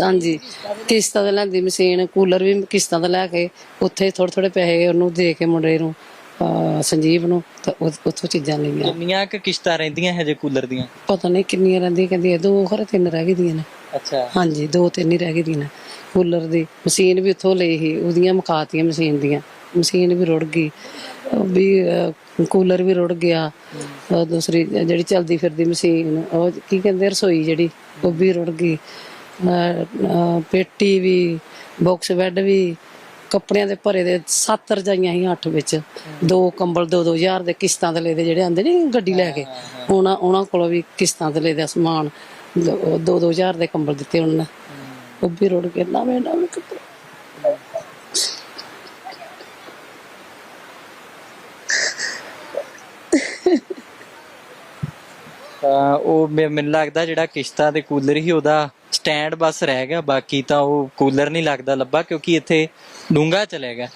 ਹਾਂਜੀ। ਕਿਸ਼ਤਾਂ ਤੇ ਲੈਂਦੀ ਮਸ਼ੀਨ ਕੂਲਰ ਵੀ ਕਿਸ਼ਤਾਂ ਤੇ ਲੈ ਕੇ ਉੱਥੇ ਥੋੜੇ ਥੋੜੇ ਪੈਸੇ ਉਹਨੂੰ ਦੇ ਕੇ ਮੁੰਡੇ ਨੂੰ ਅਹ ਸੰਜੀਵ ਨੂੰ ਤਾਂ ਉਹ- ਉੱਥੋਂ ਚੀਜ਼ਾਂ ਲਈਆਂ ਕਿੰਨੀਆਂ ਕੁ ਕਿਸ਼ਤਾਂ ਰਹਿੰਦੀਆਂ ਹਜੇ ਕੂਲਰ ਦੀਆਂ? ਪਤਾ ਨਹੀਂ ਕਿੰਨੀਆਂ ਰਹਿੰਦੀਆਂ ਕਹਿੰਦੀ ਦੋ ਖਰੇ ਤਿੰਨ ਰਹਿ ਗਈਆਂ ਨੇ। ਅੱਛਾ। ਹਾਂਜੀ ਦੋ ਤਿੰਨ ਹੀ ਰਹਿ ਗਈਆਂ ਨੇ। ਕੂਲਰ ਦੀ ਮਸ਼ੀਨ ਵੀ ਉੱਥੋਂ ਲਈ ਸੀ ਉਹਦੀਆਂ ਮੁਕਾਤੀਆਂ ਮਸ਼ੀਨ ਦੀਆਂ। ਮਸ਼ੀਨ ਵੀ ਰੁੜ ਗਈ। ਉਹ ਵੀ ਅਹ, ਕੂਲਰ ਵੀ ਰੁੜ ਗਿਆ। ਉਹ ਦੂਸਰੀ ਜਿਹੜੀ ਚਲਦੀ ਫਿਰਦੀ ਮਸ਼ੀਨ ਉਹ ਕੀ ਕਹਿੰਦੇ ਰਸੋਈ ਜਿਹੜੀ ਉਹ ਵੀ ਰੁੜ ਗਈ। ਪੇਟੀ ਵੀ ਬਾਕਸ ਬੈੱਡ ਵੀ, ਕੱਪੜਿਆਂ ਦੇ ਭਰੇ ਦੇ ਸੱਤ ਰਜਾਈਆਂ ਸੀ ਅੱਠ ਵਿੱਚ। ਦੋ ਕੰਬਲ, ਦੋ ਦੋ ਹਜ਼ਾਰ ਦੇ ਕਿਸ਼ਤਾਂ ਤੇ ਲੈਦੇ ਜਿਹੜੇ ਆਂਦੇ ਨੇ ਗੱਡੀ ਲੈ ਕੇ। ਉਹਨਾਂ ਉਹਨਾਂ ਕੋਲੋਂ ਵੀ ਕਿਸ਼ਤਾਂ ਤੇ ਲੈਦੇ ਸਮਾਨ। ਦੋ ਦੋ ਦੋ ਹਜ਼ਾਰ ਦੇ ਕੰਬਲ ਦਿੱਤੇ ਉਹਨਾਂ ਨੇ। ਉਹ ਵੀ ਰੁੜ ਕੇ ਨਵੇਂ ਨਵੇਂ ਕੱਪੜੇ ਤਾਂ ਉਹ ਮੈ- ਮੈਨੂੰ ਲੱਗਦਾ ਜਿਹੜਾ ਕਿਸ਼ਤਾ ਤੇ ਕੂਲਰ ਹੀ ਉਹਦਾ ਸਟੈਂਡ ਬਸ ਰਹਿ ਗਿਆ, ਬਾਕੀ ਤਾਂ ਉਹ ਕੂਲਰ ਨਹੀਂ ਲੱਗਦਾ ਲੱਭਾ, ਕਿਉਂਕਿ ਇੱਥੇ ਡੂੰਗਾ ਚਲੇ ਗਿਆ।